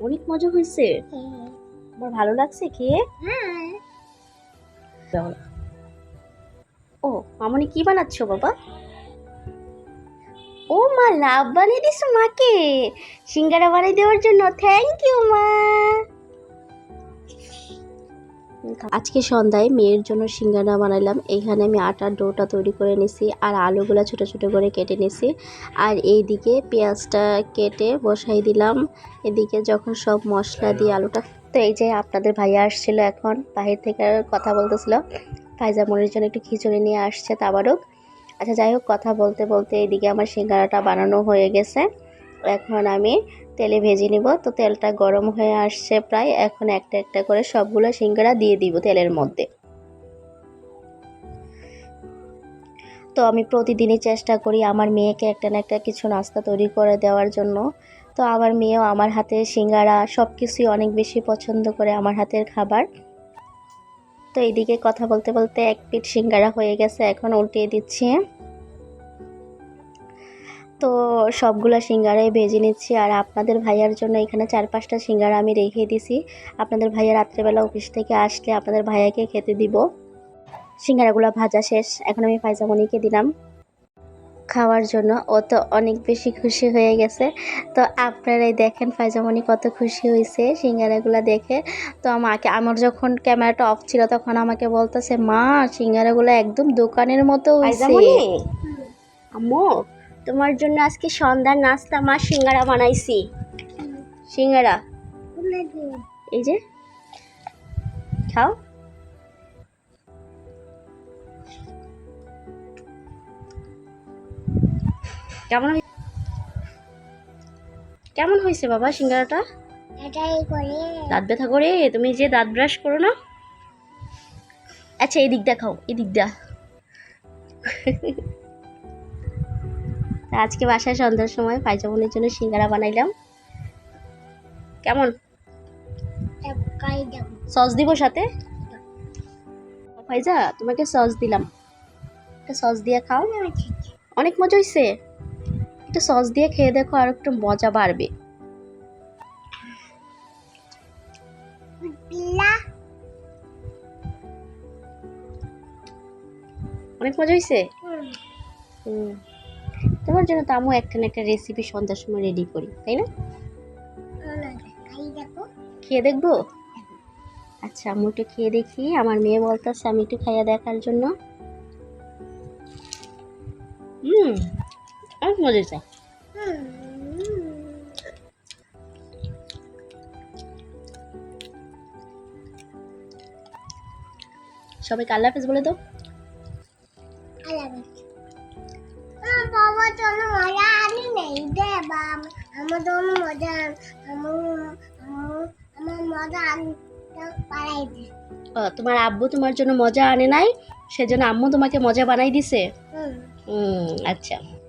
অনেক মজা হয়েছে। হ্যাঁ। আমার ভালো লাগছে খেয়ে? হ্যাঁ। ও মামনি কি বানাচ্ছো বাবা? ও মা লাভ বানিয়ে দিস মাকে। সিঙ্গারা বানিয়ে দেওয়ার জন্য। থ্যাংক ইউ মা। আজকে সন্ধ্যায় মেয়ের জন্য সিঙ্গারা বানাইলাম। এইখানে আমি আটার ডোটা তৈরি করে নিছি আর আলুগুলো ছোট ছোট করে কেটে নিছি। আর এইদিকে পেঁয়াজটা কেটে বসাই দিলাম। এদিকে যখন সব মশলা দিয়ে আলুটা তো এই যে আপনাদের ভাইয়া আসছিল এখন, বাহির থেকে কথা বলতেছিল। ফাইজামনির জন্য একটু খিচুড়ি নিয়ে আসছে তাবারক। আচ্ছা যাই হোক, কথা বলতে বলতে এইদিকে আমার সিঙ্গারাটা বানানো হয়ে গেছে। এখন আমি তেলে ভেজে নিব। তো তেলটা গরম হয়ে আসছে প্রায়। এখন একটা একটা করে সবগুলো সিঙ্গারা দিয়ে দিব তেলের মধ্যে। তো আমি প্রতিদিনই চেষ্টা করি আমার মেয়েকে একটা না একটা কিছু নাস্তা তৈরি করে দেওয়ার জন্য। তো আমার মেয়েও আমার হাতের সিঙ্গারা সব কিছুই অনেক বেশি পছন্দ করে আমার হাতের খাবার। তো এইদিকে কথা বলতে বলতে এক পিঠ সিঙ্গারা হয়ে গেছে। এখন উল্টিয়ে দিচ্ছি। তো সবগুলো সিঙ্গারাই ভেজে নিচ্ছি আর আপনাদের ভাইয়ার জন্য এখানে চার পাঁচটা সিঙ্গারা আমি রেখে দিছি। আপনাদের ভাইয়া রাত্রেবেলা অফিস থেকে আসলে আপনাদের ভাইয়াকে খেতে দিব। সিঙ্গারাগুলো ভাজা শেষ এখন আমি ফাইজামণিকে দিলাম। খাওয়ার জন্য ও তো অনেক বেশি খুশি হয়ে গেছে। তো আপনারাই দেখেন ফাইজামণি কত খুশি হয়েছে সিঙ্গারাগুলো দেখে। তো আমাকে আমার যখন ক্যামেরাটা অফ ছিল তখন আমাকে বলতেছে মা সিঙ্গারাগুলো একদম দোকানের মতো হয়েছে আম্মু? তোমার জন্য আজকে সন্ধ্যার নাস্তা মা সিঙ্গারা বানাইছি। সিঙ্গারা? এই যে। খাও। কেমন কেমন হয়েছে বাবা সিঙ্গারাটা? দাঁত ব্যথা করে? তুমি যে দাঁত ব্রাশ করো না? আচ্ছা এই দিক দেখাও এই দিক দা। তা আজকে বাসায় সন্ধ্যার সময় পায়জামনের জন্য সিঙ্গারা বানাইলাম। কেমন? সস দিব সাথে? ফাইজা তোমাকে সস দিলাম। একটা সস দিয়ে খাও। অনেক মজা হয়েছে একটু সস দিয়ে খেয়ে দেখো আর একটু মজা বাড়বে। অনেক মজা হয়েছে হুম। তোমার জন্য তো আমিও একটা একটা রেসিপি সন্ধ্যার সময় রেডি করি তাই না? খেয়ে দেখব? আচ্ছা আমি একটু খেয়ে দেখি। আমার মেয়ে বলতেছে আমি একটু খাইয়া দেখার জন্য। হুম অনেক মজা সবাইকে আল্লাহ হাফেজ বলে দাও। আনতে পারাই দে। ও, তোমার আব্বু তোমার জন্য মজা আনে নাই সেজন্য আম্মু তোমাকে মজা বানাই দিছে? হুম আচ্ছা।